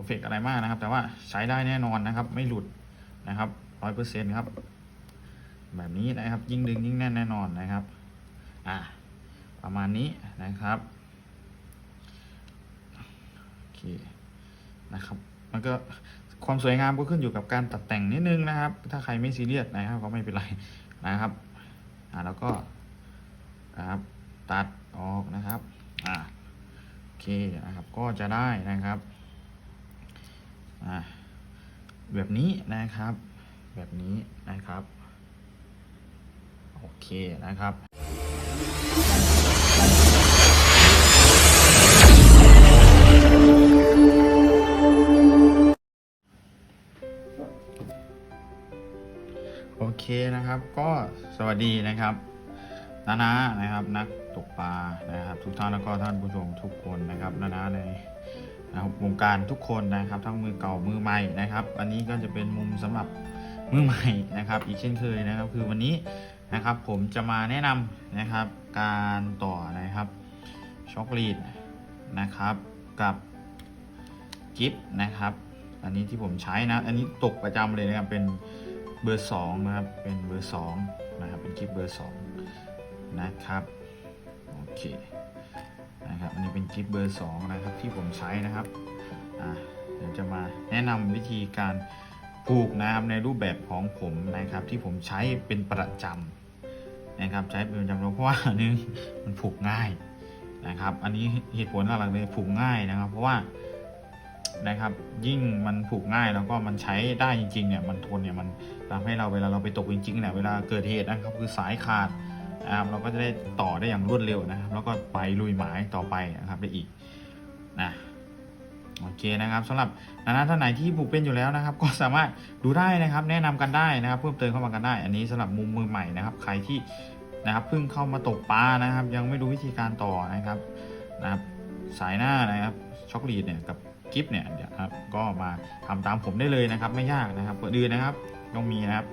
อร์เฟกอะไรมากนะครับ แต่ว่าใช้ได้แน่นอนนะครับ ไม่หลุดนะครับร้อยเปอร์เซ็นต์ครับ แบบนี้นะครับ ยิ่งดึงยิ่งแน่นแน่นอนนะครับ อ่าประมาณนี้นะครับโอเคนะครับ มันก็ความสวยงามก็ขึ้นอยู่กับการตัดแต่งนิดนึงนะครับ ถ้าใครไม่ซีเรียสนะครับก็ไม่เป็นไรนะครับอ่าแล้วก็นะครับตัดออกนะครับอ่าโอเคนะครับก็จะได้นะครับ แบบนี้นะครับ แบบนี้นะครับ โอเคนะครับโอเคนะครับ ก็สวัสดีนะครับนานานะครับ นักตกปลานะครับ ทุกท่านแล้วก็ท่านผู้ชมทุกคนนะครับนานาใน นะครับวงการทุกคนนะครับ ทั้งมือเก่ามือใหม่นะครับ อันนี้ก็จะเป็นมุมสำหรับมือใหม่นะครับ อีกเช่นเคยนะครับ คือวันนี้นะครับผมจะมาแนะนำนะครับ การต่อนะครับช็อกโกแลตนะครับกับกิฟนะครับ อันนี้ที่ผมใช้นะ อันนี้ตกประจำเลยนะครับเป็นเบอร์สองนะครับเป็นเบอร์สองนะครับเป็นคลิปเบอร์สองนะครับโอเค นะครับอันนี้เป็นคลิปเบอร์สองนะครับที่ผมใช้นะครับเดี๋ยวจะมาแนะนำวิธีการผูกนะครับในรูปแบบของผมนะครับ ที่ผมใช้เป็นประจำนะครับ ใช้เป็นประจำเพราะว่านึ่งมันผูกง่ายนะครับ อันนี้เหตุผลหลักๆเลยผูกง่ายนะครับ เพราะว่านะครับยิ่งมันผูกง่ายแล้วก็มันใช้ได้จริงๆเนี่ยมันทนเนี่ยมันทำให้เราเวลาเราไปตกจริงๆเนี่ยเวลาเกิดเหตุนะครับคือสายขาด นะครับเราก็จะได้ต่อได้อย่างรวดเร็วนะครับ แล้วก็ไปลุยหมายต่อไปนะครับได้อีกนะโอเคนะครับสำหรับนานาท่านไหนที่ผูกเป็นอยู่แล้วนะครับ ก็สามารถดูได้นะครับ แนะนำกันได้นะครับ เพิ่มเติมเข้ามากันได้ อันนี้สำหรับมุมมือใหม่นะครับ ใครที่นะครับเพิ่งเข้ามาตกปลานะครับ ยังไม่รู้วิธีการต่อนะครับนะครับสายหน้านะครับช็อกโกแลตเนี่ยกับกิฟเนี่ยเดี๋ยวครับก็มาทำตามผมได้เลยนะครับ ไม่ยากนะครับเปิดดืนนะครับต้องมีนะครับ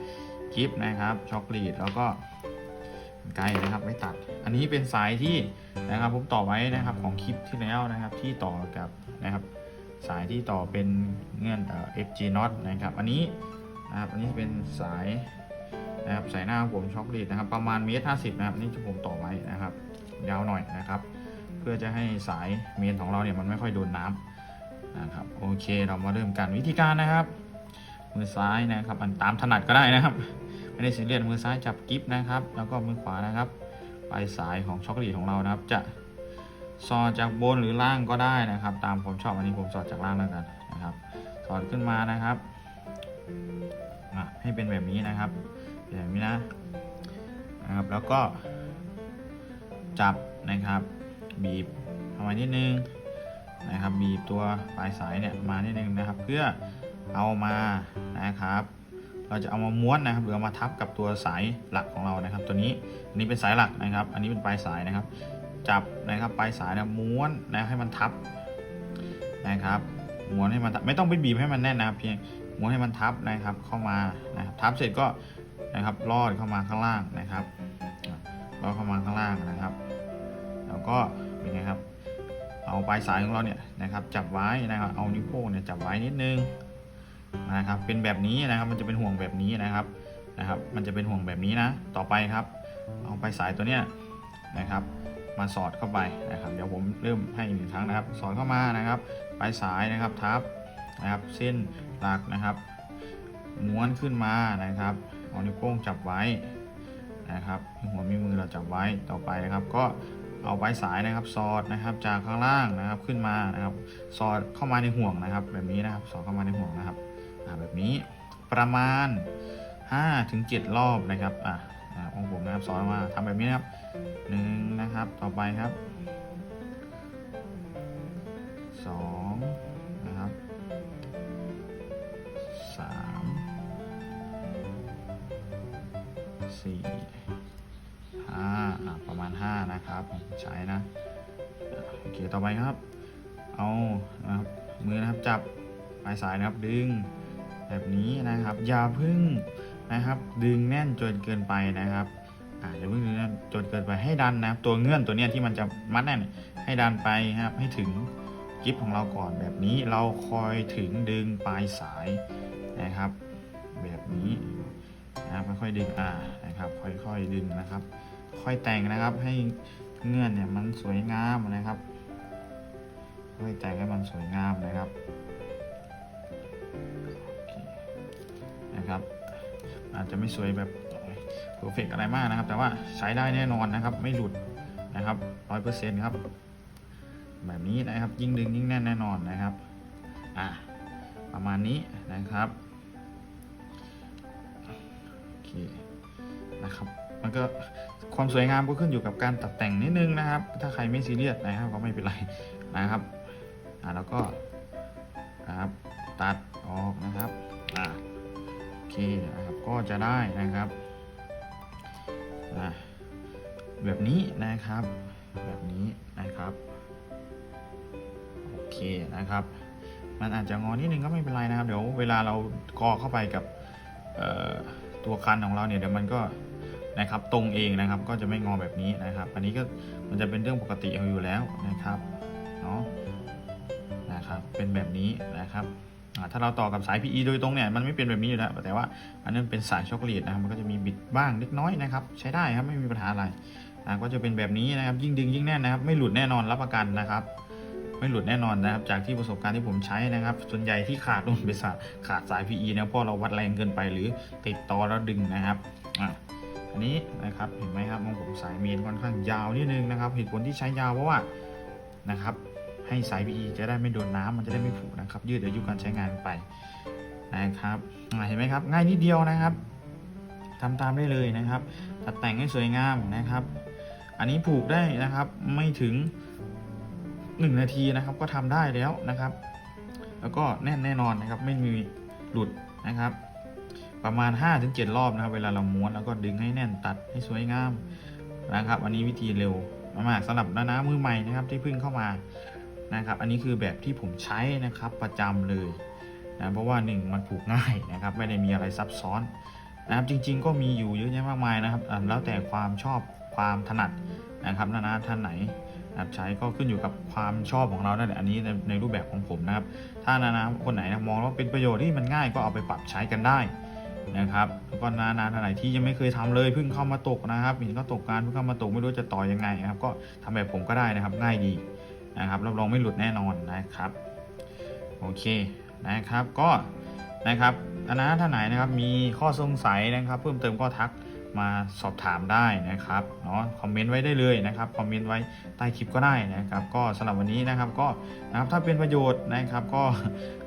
กิฟนะครับช็อกโกแลตแล้วก็ ไกลนะครับไม่ตัด อันนี้เป็นสายที่นะครับผมต่อไว้นะครับของคลิปที่แล้วนะครับที่ต่อกับนะครับสายที่ต่อเป็นเงื่อนเอ่อ FG not นะครับ อันนี้นะครับอันนี้เป็นสายนะครับสายหน้าผมช็อกโกแลตนะครับประมาณเมตรห้าสิบนะครับนี่ที่ผมต่อไว้นะครับ ยาวหน่อยนะครับ เพื่อจะให้สายเมนของเราเนี่ยมันไม่ค่อยโดนน้ำนะครับโอเคเรามาเริ่มกันวิธีการนะครับมือซ้ายนะครับอันตามถนัดก็ได้นะครับ ไม่ได้ซีเรียสมือซ้ายจับกิฟนะครับ แล้วก็มือขวานะครับปลายสายของช็อกโกแลตของเรานะครับ จะสอดจากบนหรือล่างก็ได้นะครับ ตามผมชอบอันนี้ผมสอดจากล่างแล้วกันนะครับ สอดขึ้นมานะครับอะให้เป็นแบบนี้นะครับแบบนี้นะนะครับ แล้วก็จับนะครับ บีบเข้ามานิดนึงนะครับ บีบตัวปลายสายเนี่ยมานิดนึงนะครับ เพื่อเอามานะครับ เราจะเอามาม้วนนะครับหรือเอามาทับกับตัวสายหลักของเรานะครับ ตัวนี้อันนี้เป็นสายหลักนะครับ อันนี้เป็นปลายสายนะครับ จับนะครับปลายสายนะม้วนนะให้มันทับนะครับม้วนให้มันไม่ต้องไปบีบให้มันแน่นนะเพียงม้วนให้มันทับนะครับเข้ามานะครับทับเสร็จก็นะครับลอดเข้ามาข้างล่างนะครับลอดเข้ามาข้างล่างนะครับ แล้วก็เป็นไงครับ เอาปลายสายของเราเนี่ยนะครับจับไว้นะครับเอานิ้วโป้งเนี่ยจับไว้นิดนึง นะครับเป็นแบบนี้นะครับมันจะเป็นห่วงแบบนี้นะครับนะครับมันจะเป็นห่วงแบบนี้นะ ต่อไปครับ เอาปลายสายตัวเนี้ยนะครับ มาสอดเข้าไปนะครับ เดี๋ยวผมเริ่มให้อีกหนึ่งครั้งนะครับ สอดเข้ามานะครับปลายสายนะครับทับนะครับ เส้นหลักนะครับ ม้วนขึ้นมานะครับเอานิ้วโป้งจับไว้นะครับหัวมีมือเราจับไว้ต่อไปนะครับ ก็เอาปลายสายนะครับ สอดนะครับจากข้างล่างนะครับขึ้นมานะครับ สอดเข้ามาในห่วงนะครับ แบบนี้นะครับ สอดเข้ามาในห่วงนะครับ แบบนี้ประมาณ5ถึง7รอบนะครับอ่าอ่าของผมนะครับสอนมาทำแบบนี้นะครับหนึ่งนะครับต่อไปครับสองนะครับสามสี่ห้าอ่าประมาณห้านะครับใช้นะโอเคต่อไปครับ เอานะครับมือนะครับจับปลายสายนะครับดึง แบบนี้นะครับ อย่าพึ่งนะครับ ดึงแน่นจนเกินไปนะครับอ่าอย่าพึ่งดึงแน่นจนเกินไปให้ดันนะครับตัวเงื่อนตัวเนี้ยที่มันจะมัดแน่นให้ดันไปครับให้ถึงกิฟของเราก่อนแบบนี้เราคอยถึงดึงปลายสายนะครับ แบบนี้นะครับค่อยๆดึงอ่านะครับค่อยๆดึงนะครับ ค่อยแต่งนะครับให้เงื่อนเนี่ยมันสวยงามนะครับค่อยแต่งให้มันสวยงามนะครับ นะครับ อาจจะไม่สวยแบบเพอร์เฟกอะไรมากนะครับ แต่ว่าใช้ได้แน่นอนนะครับ ไม่หลุดนะครับร้อยเปอร์เซ็นต์ครับ แบบนี้นะครับ ยิ่งดึงยิ่งแน่นแน่นอนนะครับ อะประมาณนี้นะครับโอเคนะครับมันก็ความสวยงามก็ขึ้นอยู่กับการตัดแต่งนิดนึงนะครับ ถ้าใครไม่ซีเรียสนะครับก็ไม่เป็นไรนะครับอะแล้วก็นะครับตัดออกนะครับอะ เคนะครับก็จะได้นะครับแบบนี้นะครับ แบบนี้นะครับโอเคนะครับ มันอาจจะงอนิดนึงก็ไม่เป็นไรนะครับ เดี๋ยวเวลาเรากอเข้าไปกับตัวคันของเราเนี่ยเดี๋ยวมันก็นะครับตรงเองนะครับก็จะไม่งอแบบนี้นะครับ อันนี้ก็มันจะเป็นเรื่องปกติอยู่แล้วนะครับเนาะนะครับเป็นแบบนี้นะครับ ถ้าเราต่อกับสาย PE โดยตรงเนี่ยมันไม่เป็นแบบนี้อยู่แล้วแต่ว่าอันนั้นเป็นสายช็อกโกแลตนะครับมันก็จะมีบิดบ้างเล็กน้อยนะครับใช้ได้ครับไม่มีปัญหาอะไรอ่าก็จะเป็นแบบนี้นะครับยิ่งดึงยิ่งแน่นนะครับ ไม่หลุดแน่นอนรับประกันนะครับ ไม่หลุดแน่นอนนะครับ จากที่ประสบการณ์ที่ผมใช้นะครับ ส่วนใหญ่ที่ขาดลงเป็นสายขาดสาย PE นะเพราะเราวัดแรงเกินไปหรือติดต่อแล้วดึงนะครับอะอันนี้นะครับเห็นไหมครับของผมสายเมนค่อนข้างยาวนิดนึงนะครับเหตุผลที่ใช้ยาวเพราะว่านะครับ ให้สาย PE จะได้ไม่โดนน้ำมันจะได้ไม่ผุนะครับ ยืดอายุการใช้งานไปนะครับเห็นไหมครับ ง่ายนิดเดียวนะครับทำตามได้เลยนะครับ ตัดแต่งให้สวยงามนะครับ อันนี้ผูกได้นะครับไม่ถึง 1 นาทีนะครับ ก็ทำได้แล้วนะครับ แล้วก็แน่นแน่นอนนะครับ ไม่มีหลุดนะครับ ประมาณ 5-7 รอบนะครับ เวลาเราม้วนแล้วก็ดึงให้แน่นตัดให้สวยงามนะครับ อันนี้วิธีเร็วมากๆสำหรับน้าน้ามือใหม่นะครับที่เพิ่งเข้ามา นะครับ อันนี้คือแบบที่ผมใช้นะครับประจำเลยนะเพราะว่า1มันผูกง่ายนะครับ ไม่ได้มีอะไรซับซ้อนนะครับจริง ๆ ก็มีอยู่เยอะแยะมากมายนะครับแล้วแต่ความชอบความถนัดนะครับน้าท่านไหนนะใช้ก็ขึ้นอยู่กับความชอบของเรานั่นแหละอันนี้ในในรูปแบบของผมนะครับ ถ้านานาคนไหนนะมองว่าเป็นประโยชน์ที่มันง่ายก็เอาไปปรับใช้กันได้นะครับแล้วก็นานาท่านไหนที่ยังไม่เคยทำเลยเพิ่งเข้ามาตกนะครับเห็นก็ตกงานเพิ่งเข้ามาตกไม่รู้จะต่อยังไงนะครับ ก็ทำแบบผมก็ได้นะครับง่ายดี นะครับรับรองไม่หลุดแน่นอนนะครับโอเคนะครับก็นะครับอนาท่านไหนนะครับมีข้อสงสัยนะครับ เพิ่มเติมก็ทักมาสอบถามได้นะครับเนาะคอมเมนต์ไว้ได้เลยนะครับคอมเมนต์ไว้ใต้คลิปก็ได้นะครับ ก็สำหรับวันนี้นะครับก็นะครับถ้าเป็นประโยชน์นะครับ ก็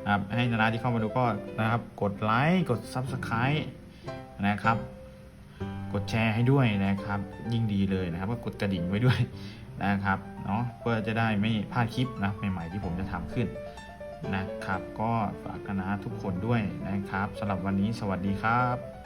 นะครับให้นานาที่เข้ามาดูก็นะครับกดไลค์กด Subscribe นะครับ กดแชร์ให้ด้วยนะครับ ยิ่งดีเลยนะครับ ก็กดกระดิ่งไว้ด้วย นะครับเนาะเพื่อจะได้ไม่พลาดคลิปนะใหม่ๆที่ผมจะทำขึ้นนะครับ ก็ฝากนะทุกคนด้วยนะครับสำหรับวันนี้สวัสดีครับ